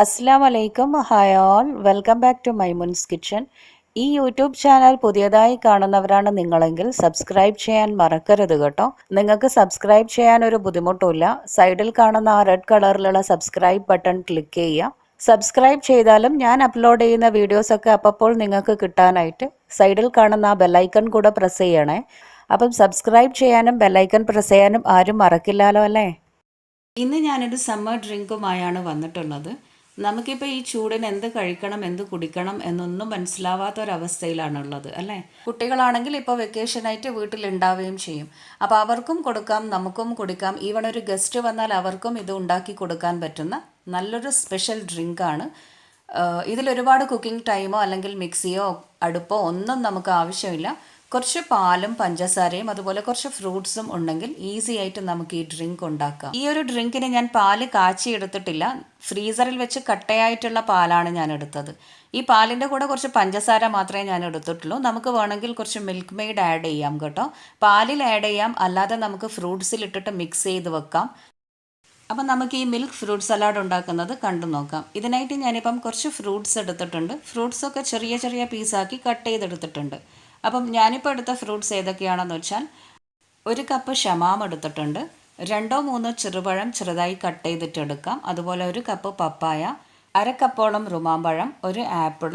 അസ്സാം വലൈക്കും hi all welcome back to Maimoon's kitchen. ഈ യൂട്യൂബ് ചാനൽ പുതിയതായി കാണുന്നവരാണ് നിങ്ങളെങ്കിൽ സബ്സ്ക്രൈബ് ചെയ്യാൻ മറക്കരുത് കേട്ടോ. നിങ്ങൾക്ക് സബ്സ്ക്രൈബ് ചെയ്യാൻ ഒരു ബുദ്ധിമുട്ടുമില്ല. സൈഡിൽ കാണുന്ന ആ റെഡ് കളറിലുള്ള സബ്സ്ക്രൈബ് ബട്ടൺ ക്ലിക്ക് ചെയ്യുക. സബ്സ്ക്രൈബ് ചെയ്താലും ഞാൻ അപ്ലോഡ് ചെയ്യുന്ന വീഡിയോസൊക്കെ അപ്പോൾ നിങ്ങൾക്ക് കിട്ടാനായിട്ട് സൈഡിൽ കാണുന്ന ആ ബെല്ലൈക്കൺ കൂടെ പ്രസ് ചെയ്യണേ. അപ്പം സബ്സ്ക്രൈബ് ചെയ്യാനും ബെല്ലൈക്കൺ പ്രസ് ചെയ്യാനും ആരും മറക്കില്ലല്ലോ അല്ലേ? ഇന്ന് ഞാനൊരു സമ്മർ ഡ്രിങ്കുമായാണ് വന്നിട്ടുള്ളത്. നമുക്കിപ്പോൾ ഈ ചൂടിന് എന്ത് കഴിക്കണം എന്ത് കുടിക്കണം എന്നൊന്നും മനസ്സിലാവാത്ത ഒരവസ്ഥയിലാണുള്ളത് അല്ലേ? കുട്ടികളാണെങ്കിൽ ഇപ്പോൾ വെക്കേഷനായിട്ട് വീട്ടിലുണ്ടാവുകയും ചെയ്യും. അപ്പോൾ അവർക്കും കൊടുക്കാം നമുക്കും കുടിക്കാം. ഈവൺ ഒരു ഗസ്റ്റ് വന്നാൽ അവർക്കും ഇത് ഉണ്ടാക്കി കൊടുക്കാൻ പറ്റുന്ന നല്ലൊരു സ്പെഷ്യൽ ഡ്രിങ്കാണ് ഇതിലൊരുപാട് കുക്കിംഗ് ടൈമോ അല്ലെങ്കിൽ മിക്സിയോ അടുപ്പോ ഒന്നും നമുക്ക് ആവശ്യമില്ല. കുറച്ച് പാലും പഞ്ചസാരയും അതുപോലെ കുറച്ച് ഫ്രൂട്ട്സും ഉണ്ടെങ്കിൽ ഈസി ആയിട്ട് നമുക്ക് ഈ ഡ്രിങ്ക് ഉണ്ടാക്കാം. ഈ ഒരു ഡ്രിങ്കിന് ഞാൻ പാൽ കാച്ചി എടുത്തിട്ടില്ല. ഫ്രീസറിൽ വെച്ച് കട്ടയായിട്ടുള്ള പാലാണ് ഞാൻ എടുത്തത്. ഈ പാലിന്റെ കൂടെ കുറച്ച് പഞ്ചസാര മാത്രമേ ഞാൻ എടുത്തിട്ടുള്ളൂ. നമുക്ക് വേണമെങ്കിൽ കുറച്ച് മിൽക്ക് മെയ്ഡ് ആഡ് ചെയ്യാം കേട്ടോ. പാലിൽ ആഡ് ചെയ്യാം. അല്ലാതെ നമുക്ക് ഫ്രൂട്ട്സിൽ ഇട്ടിട്ട് മിക്സ് ചെയ്ത് വെക്കാം. അപ്പം നമുക്ക് ഈ മിൽക്ക് ഫ്രൂട്ട് സലാഡ് ഉണ്ടാക്കുന്നത് കണ്ടു നോക്കാം. ഇതിനായിട്ട് ഞാനിപ്പം കുറച്ച് ഫ്രൂട്ട്സ് എടുത്തിട്ടുണ്ട്. ഫ്രൂട്ട്സൊക്കെ ചെറിയ ചെറിയ പീസാക്കി കട്ട് ചെയ്തെടുത്തിട്ടുണ്ട്. അപ്പം ഞാനിപ്പോൾ എടുത്ത ഫ്രൂട്ട്സ് ഏതൊക്കെയാണെന്ന് വെച്ചാൽ ഒരു കപ്പ് ഷമാം എടുത്തിട്ടുണ്ട്. രണ്ടോ മൂന്നോ ചെറുപഴം ചെറുതായി കട്ട് ചെയ്തിട്ട് എടുക്കാം. അതുപോലെ ഒരു കപ്പ് പപ്പായ അര റുമാമ്പഴം ഒരു ആപ്പിൾ.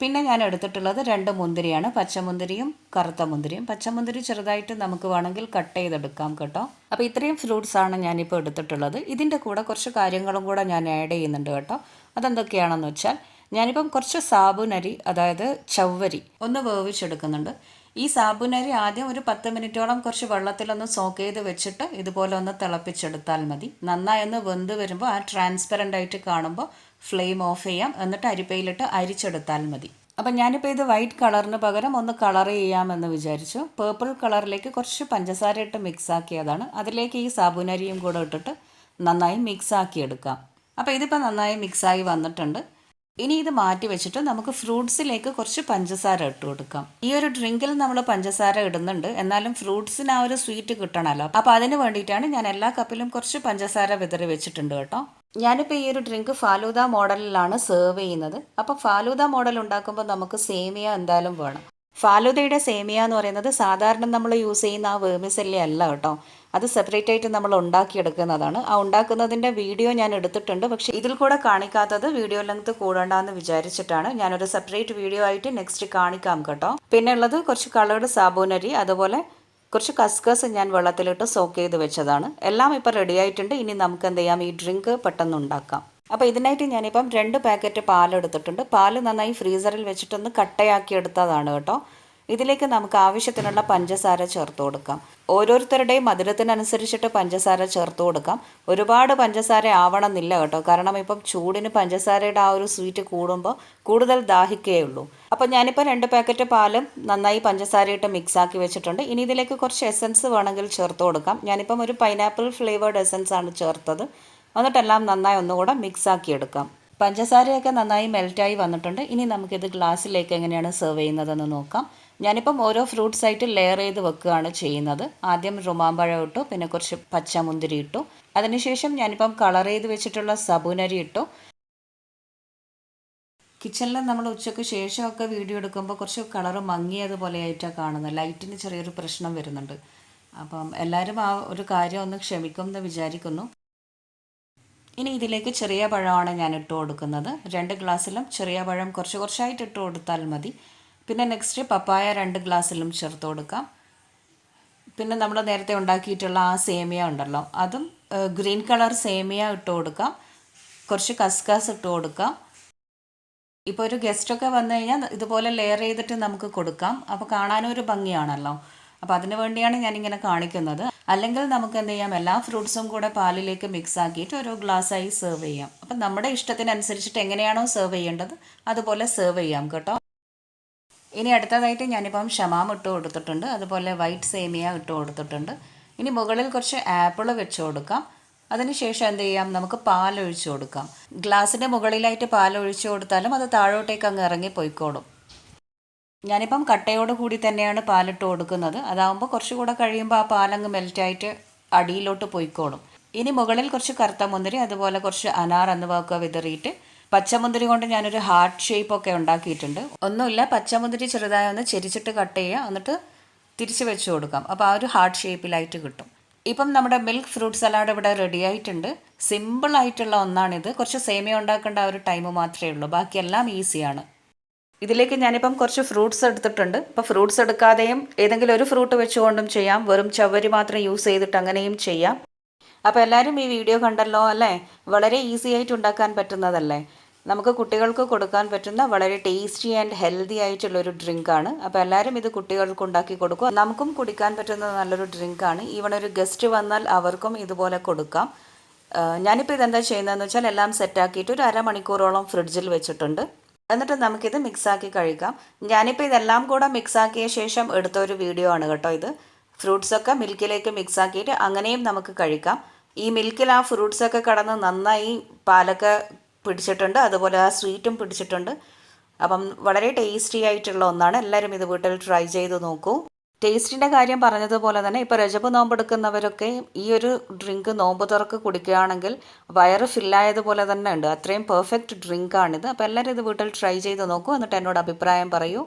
പിന്നെ ഞാൻ എടുത്തിട്ടുള്ളത് രണ്ട് മുന്തിരിയാണ്. പച്ചമുന്തിരിയും കറുത്ത മുന്തിരിയും. പച്ചമുന്തിരി ചെറുതായിട്ട് നമുക്ക് വേണമെങ്കിൽ കട്ട് ചെയ്തെടുക്കാം കേട്ടോ. അപ്പോൾ ഇത്രയും ഫ്രൂട്ട്സാണ് ഞാനിപ്പോൾ എടുത്തിട്ടുള്ളത്. ഇതിന്റെ കൂടെ കുറച്ച് കാര്യങ്ങളും കൂടെ ഞാൻ ആഡ് ചെയ്യുന്നുണ്ട് കേട്ടോ. അതെന്തൊക്കെയാണെന്ന് വെച്ചാൽ ഞാനിപ്പം കുറച്ച് സാബുനരി അതായത് ചവ്വരി ഒന്ന് വേവിച്ചെടുക്കുന്നുണ്ട്. ഈ സാബുനരി ആദ്യം ഒരു പത്ത് മിനിറ്റോളം കുറച്ച് വെള്ളത്തിലൊന്ന് സോക്ക് ചെയ്ത് വെച്ചിട്ട് ഇതുപോലെ ഒന്ന് തിളപ്പിച്ചെടുത്താൽ മതി. നന്നായി ഒന്ന് വെന്ത് വരുമ്പോൾ ആ ട്രാൻസ്പെറന്റ് ആയിട്ട് കാണുമ്പോൾ ഫ്ലെയിം ഓഫ് ചെയ്യാം. എന്നിട്ട് അരിപ്പയിലിട്ട് അരിച്ചെടുത്താൽ മതി. അപ്പം ഞാനിപ്പോൾ ഇത് വൈറ്റ് കളറിന് പകരം ഒന്ന് കളർ ചെയ്യാമെന്ന് വിചാരിച്ചു. പേർപ്പിൾ കളറിലേക്ക് കുറച്ച് പഞ്ചസാര ഇട്ട് മിക്സ് ആക്കിയതാണ്. അതിലേക്ക് ഈ സാബുനരിയും കൂടെ ഇട്ടിട്ട് നന്നായി മിക്സ് ആക്കി എടുക്കാം അപ്പോൾ ഇതിപ്പോൾ നന്നായി മിക്സായി വന്നിട്ടുണ്ട്. ഇനി ഇത് മാറ്റി വെച്ചിട്ട് നമുക്ക് ഫ്രൂട്ട്സിലേക്ക് കുറച്ച് പഞ്ചസാര ഇട്ട് കൊടുക്കാം. ഈ ഒരു ഡ്രിങ്കിൽ നമ്മൾ പഞ്ചസാര ഇടുന്നുണ്ട്. എന്നാലും ഫ്രൂട്ട്സിന് ആ ഒരു സ്വീറ്റ് കിട്ടണമല്ലോ അപ്പോൾ അതിന് വേണ്ടിയിട്ടാണ് ഞാൻ എല്ലാ കപ്പിലും കുറച്ച് പഞ്ചസാര വിതറി വെച്ചിട്ടുണ്ട് കേട്ടോ. ഞാനിപ്പോൾ ഈ ഒരു ഡ്രിങ്ക് ഫാലൂദ മോഡലിലാണ് സെർവ് ചെയ്യുന്നത്. അപ്പോൾ ഫാലൂദ മോഡൽ ഉണ്ടാക്കുമ്പോൾ നമുക്ക് സേമിയ എന്തായാലും വേണം. ഫാലൂദയുടെ സേമിയ എന്ന് പറയുന്നത് സാധാരണ നമ്മൾ യൂസ് ചെയ്യുന്ന ആ വേമിസെല്ലി അല്ല കേട്ടോ. അത് സെപ്പറേറ്റ് ആയിട്ട് നമ്മൾ ഉണ്ടാക്കിയെടുക്കുന്നതാണ്. ആ ഉണ്ടാക്കുന്നതിന്റെ വീഡിയോ ഞാൻ എടുത്തിട്ടുണ്ട്. പക്ഷേ ഇതിൽ കൂടെ കാണിക്കാത്തത് വീഡിയോ ലെങ്ത് കൂടണ്ടെന്ന് വിചാരിച്ചിട്ടാണ്. ഞാനൊരു സെപ്പറേറ്റ് വീഡിയോ ആയിട്ട് നെക്സ്റ്റ് കാണിക്കാം കേട്ടോ. പിന്നെ ഉള്ളത് കുറച്ച് കളേർഡ് സാബൂനരി അതുപോലെ കുറച്ച് കസ്കസ് ഞാൻ വെള്ളത്തിലിട്ട് സോക്ക് ചെയ്ത് വെച്ചതാണ്. എല്ലാം ഇപ്പോൾ റെഡി ആയിട്ടുണ്ട്. ഇനി നമുക്ക് എന്ത് ചെയ്യാം? ഈ ഡ്രിങ്ക് പെട്ടെന്ന് ഉണ്ടാക്കാം. അപ്പോൾ ഇതിനായിട്ട് ഞാനിപ്പം രണ്ട് പാക്കറ്റ് പാലെടുത്തിട്ടുണ്ട് പാൽ നന്നായി ഫ്രീസറിൽ വെച്ചിട്ടൊന്ന് കട്ടയാക്കി എടുത്തതാണ് കേട്ടോ. ഇതിലേക്ക് നമുക്ക് ആവശ്യത്തിനുള്ള പഞ്ചസാര ചേർത്ത് കൊടുക്കാം. ഓരോരുത്തരുടെയും മധുരത്തിനനുസരിച്ചിട്ട് പഞ്ചസാര ചേർത്ത് കൊടുക്കാം. ഒരുപാട് പഞ്ചസാര ആവണമെന്നില്ല കേട്ടോ. കാരണം ഇപ്പം ചൂടിന് പഞ്ചസാരയുടെ ആ ഒരു സ്വീറ്റ് കൂടുമ്പോൾ കൂടുതൽ ദാഹിക്കുകയുള്ളൂ അപ്പോൾ ഞാനിപ്പോൾ രണ്ട് പാക്കറ്റ് പാലും നന്നായി പഞ്ചസാരയിട്ട് മിക്സ് ആക്കി വെച്ചിട്ടുണ്ട്. ഇനി ഇതിലേക്ക് കുറച്ച് എസൻസ് വേണമെങ്കിൽ ചേർത്ത് കൊടുക്കാം. ഞാനിപ്പം ഒരു പൈനാപ്പിൾ ഫ്ലേവേർഡ് എസൻസ് ആണ് ചേർത്തത്. എന്നിട്ടെല്ലാം നന്നായി ഒന്നുകൂടെ മിക്സ് ആക്കി എടുക്കാം പഞ്ചസാരയൊക്കെ നന്നായി മെൽറ്റായി വന്നിട്ടുണ്ട്. ഇനി നമുക്കിത് ഗ്ലാസ്സിലേക്ക് എങ്ങനെയാണ് സെർവ് ചെയ്യുന്നതെന്ന് നോക്കാം. ഞാനിപ്പം ഓരോ ഫ്രൂട്ട്സ് ആയിട്ട് ലെയർ ചെയ്ത് വെക്കുകയാണ് ചെയ്യുന്നത്. ആദ്യം റുമാമ്പഴം ഇട്ടു പിന്നെ കുറച്ച് പച്ചമുന്തിരി ഇട്ടു. അതിനുശേഷം ഞാനിപ്പം കളർ ചെയ്ത് വെച്ചിട്ടുള്ള സബുനരി ഇട്ടു. കിച്ചണിൽ നമ്മൾ ഉച്ചയ്ക്ക് ശേഷമൊക്കെ വീഡിയോ എടുക്കുമ്പോൾ കുറച്ച് കളർ മങ്ങിയതുപോലെ ആയിട്ടാണ് കാണുന്നത്. ലൈറ്റിന് ചെറിയൊരു പ്രശ്നം വരുന്നുണ്ട്. അപ്പം എല്ലാവരും ആ ഒരു കാര്യം ഒന്ന് ക്ഷമിക്കും എന്ന് വിചാരിക്കുന്നു. ഇനി ഇതിലേക്ക് ചെറിയ പഴമാണ് ഞാൻ ഇട്ട് കൊടുക്കുന്നത്. രണ്ട് ഗ്ലാസ്സിലും ചെറിയ പഴം കുറച്ച് കുറച്ചായിട്ട് ഇട്ട് കൊടുത്താൽ മതി. പിന്നെ നെക്സ്റ്റ് പപ്പായ രണ്ട് ഗ്ലാസ്സിലും ചേർത്ത് കൊടുക്കാം. പിന്നെ നമ്മൾ നേരത്തെ ഉണ്ടാക്കിയിട്ടുള്ള ആ സേമിയ ഉണ്ടല്ലോ അതും ഗ്രീൻ കളർ സേമിയ ഇട്ട് കൊടുക്കാം. കുറച്ച് കസ്കാസ് ഇട്ട് കൊടുക്കാം. ഇപ്പോൾ ഒരു ഗസ്റ്റൊക്കെ വന്നു കഴിഞ്ഞാൽ ഇതുപോലെ ലെയർ ചെയ്തിട്ട് നമുക്ക് കൊടുക്കാം. അപ്പോൾ കാണാനും ഒരു ഭംഗിയാണല്ലോ. അപ്പോൾ അതിനു വേണ്ടിയാണ് ഞാനിങ്ങനെ കാണിക്കുന്നത്. അല്ലെങ്കിൽ നമുക്ക് എന്ത് ചെയ്യാം? എല്ലാ ഫ്രൂട്ട്സും കൂടെ പാലിലേക്ക് മിക്സ് ആക്കിയിട്ട് ഓരോ ഗ്ലാസ്സായി സെർവ് ചെയ്യാം. അപ്പം നമ്മുടെ ഇഷ്ടത്തിനനുസരിച്ചിട്ട് എങ്ങനെയാണോ സെർവ് ചെയ്യേണ്ടത്? അതുപോലെ സെർവ് ചെയ്യാം കേട്ടോ. ഇനി അടുത്തതായിട്ട് ഞാനിപ്പം ഷമാം ഇട്ട് കൊടുത്തിട്ടുണ്ട്. അതുപോലെ വൈറ്റ് സേമിയ ഇട്ട് കൊടുത്തിട്ടുണ്ട്. ഇനി മുകളിൽ കുറച്ച് ആപ്പിൾ വെച്ച് കൊടുക്കാം. അതിനുശേഷം എന്ത് ചെയ്യാം? നമുക്ക് പാൽ ഒഴിച്ചു കൊടുക്കാം ഗ്ലാസിന്റെ മുകളിലായിട്ട് പാൽ ഒഴിച്ചു കൊടുത്താലും അത് താഴോട്ടേക്ക് അങ്ങ് ഇറങ്ങി പോയിക്കോളും ഞാനിപ്പം കട്ടയോട് കൂടി തന്നെയാണ് പാലിട്ട് കൊടുക്കുന്നത്. അതാവുമ്പോൾ കുറച്ചുകൂടെ കഴിയുമ്പോൾ ആ പാലങ്ങ് മെൽറ്റായിട്ട് അടിയിലോട്ട് പോയിക്കോളും. ഇനി മുകളിൽ കുറച്ച് കറുത്ത മുന്തിരി അതുപോലെ കുറച്ച് അനാർ എന്നിവയൊക്കെ വിതറിയിട്ട് പച്ചമുന്തിരി കൊണ്ട് ഞാനൊരു ഹാർട്ട് ഷേപ്പ് ഒക്കെ ഉണ്ടാക്കിയിട്ടുണ്ട്. ഒന്നുമില്ല പച്ചമുന്തിരി ചെറുതായി ഒന്ന് ചെരിച്ചിട്ട് കട്ട് ചെയ്യുക. എന്നിട്ട് തിരിച്ച് വെച്ച് കൊടുക്കാം. അപ്പോൾ ആ ഒരു ഹാർട്ട് ഷേപ്പിലായിട്ട് കിട്ടും. ഇപ്പം നമ്മുടെ മിൽക്ക് ഫ്രൂട്ട് സലാഡ് ഇവിടെ റെഡി ആയിട്ടുണ്ട്. സിമ്പിൾ ആയിട്ടുള്ള ഒന്നാണിത്. കുറച്ച് സേമിയ ഉണ്ടാക്കേണ്ട ആ ഒരു ടൈം മാത്രമേ ഉള്ളൂ. ബാക്കിയെല്ലാം ഈസിയാണ്. ഇതിലേക്ക് ഞാനിപ്പം കുറച്ച് ഫ്രൂട്ട്സ് എടുത്തിട്ടുണ്ട്. ഇപ്പോൾ ഫ്രൂട്ട്സ് എടുക്കാതെയും ഏതെങ്കിലും ഒരു ഫ്രൂട്ട് വെച്ചുകൊണ്ടും ചെയ്യാം. വെറും ചവരി മാത്രം യൂസ് ചെയ്തിട്ട് അങ്ങനെയും ചെയ്യാം. അപ്പോൾ എല്ലാവരും ഈ വീഡിയോ കണ്ടല്ലോ അല്ലേ? വളരെ ഈസി ആയിട്ട് ഉണ്ടാക്കാൻ പറ്റുന്നതല്ലേ? നമുക്ക് കുട്ടികൾക്ക് കൊടുക്കാൻ പറ്റുന്ന വളരെ ടേസ്റ്റി ആൻഡ് ഹെൽത്തി ആയിട്ടുള്ള ഒരു ഡ്രിങ്കാണ് അപ്പോൾ എല്ലാവരും ഇത് കുട്ടികൾക്ക് ഉണ്ടാക്കി കൊടുക്കും നമുക്കും കുടിക്കാൻ പറ്റുന്ന നല്ലൊരു ഡ്രിങ്കാണ് ഈവൺ ഒരു ഗസ്റ്റ് വന്നാൽ അവർക്കും ഇതുപോലെ കൊടുക്കാം. ഞാനിപ്പോൾ ഇതെന്താ ചെയ്യുന്നതെന്ന് വെച്ചാൽ എല്ലാം സെറ്റാക്കിയിട്ട് ഒരു അരമണിക്കൂറോളം ഫ്രിഡ്ജിൽ വെച്ചിട്ടുണ്ട്. എന്നിട്ട് നമുക്കിത് മിക്സാക്കി കഴിക്കാം ഞാനിപ്പോൾ ഇതെല്ലാം കൂടെ മിക്സാക്കിയ ശേഷം എടുത്ത ഒരു വീഡിയോ ആണ് കേട്ടോ ഇത്. ഫ്രൂട്ട്സൊക്കെ മിൽക്കിലേക്ക് മിക്സാക്കിയിട്ട് അങ്ങനെയും നമുക്ക് കഴിക്കാം ഈ മിൽക്കിൽ ആ ഫ്രൂട്ട്സൊക്കെ കടന്ന് നന്നായി പാലൊക്കെ പിടിച്ചിട്ടുണ്ട്. അതുപോലെ ആ സ്വീറ്റും പിടിച്ചിട്ടുണ്ട്. അപ്പം വളരെ ടേസ്റ്റി ആയിട്ടുള്ള ഒന്നാണ്. എല്ലാവരും ഇത് വീട്ടിൽ ട്രൈ ചെയ്ത് നോക്കൂ. ടേസ്റ്റിന്റെ കാര്യം പറഞ്ഞതുപോലെ തന്നെ ഇപ്പോൾ രജപ് നോമ്പെടുക്കുന്നവരൊക്കെ ഈ ഒരു ഡ്രിങ്ക് നോമ്പ് തുറക്ക് കുടിക്കുകയാണെങ്കിൽ വയറ് ഫില്ലായതുപോലെ തന്നെ ഉണ്ട്. അത്രയും പെർഫെക്റ്റ് ഡ്രിങ്കാണിത്. അപ്പോൾ എല്ലാവരും ഇത് വീട്ടിൽ ട്രൈ ചെയ്ത് നോക്കൂ. എന്നിട്ട് എന്നോട് അഭിപ്രായം പറയൂ.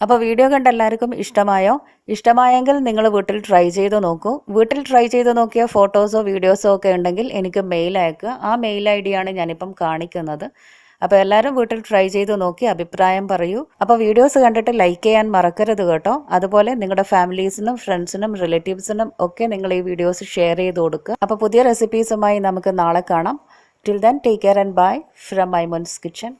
അപ്പോൾ വീഡിയോ കണ്ട എല്ലാവർക്കും ഇഷ്ടമായോ? ഇഷ്ടമായെങ്കിൽ നിങ്ങൾ വീട്ടിൽ ട്രൈ ചെയ്ത് നോക്കൂ. വീട്ടിൽ ട്രൈ ചെയ്ത് നോക്കിയ ഫോട്ടോസോ വീഡിയോസോ ഒക്കെ ഉണ്ടെങ്കിൽ എനിക്ക് മെയിൽ അയക്കുക. ആ മെയിൽ ഐ ഡിയാണ് ഞാനിപ്പം കാണിക്കുന്നത്. അപ്പോൾ എല്ലാവരും വീട്ടിൽ ട്രൈ ചെയ്ത് നോക്കി അഭിപ്രായം പറയൂ. അപ്പോൾ വീഡിയോസ് കണ്ടിട്ട് ലൈക്ക് ചെയ്യാൻ മറക്കരുത് കേട്ടോ. അതുപോലെ നിങ്ങളുടെ ഫാമിലീസിനും ഫ്രണ്ട്സിനും റിലേറ്റീവ്സിനും ഒക്കെ നിങ്ങൾ ഈ വീഡിയോസ് ഷെയർ ചെയ്ത് കൊടുക്കുക. അപ്പോൾ പുതിയ റെസിപ്പീസുമായി നമുക്ക് നാളെ കാണാം. Till then take care and bye from Maimoon's kitchen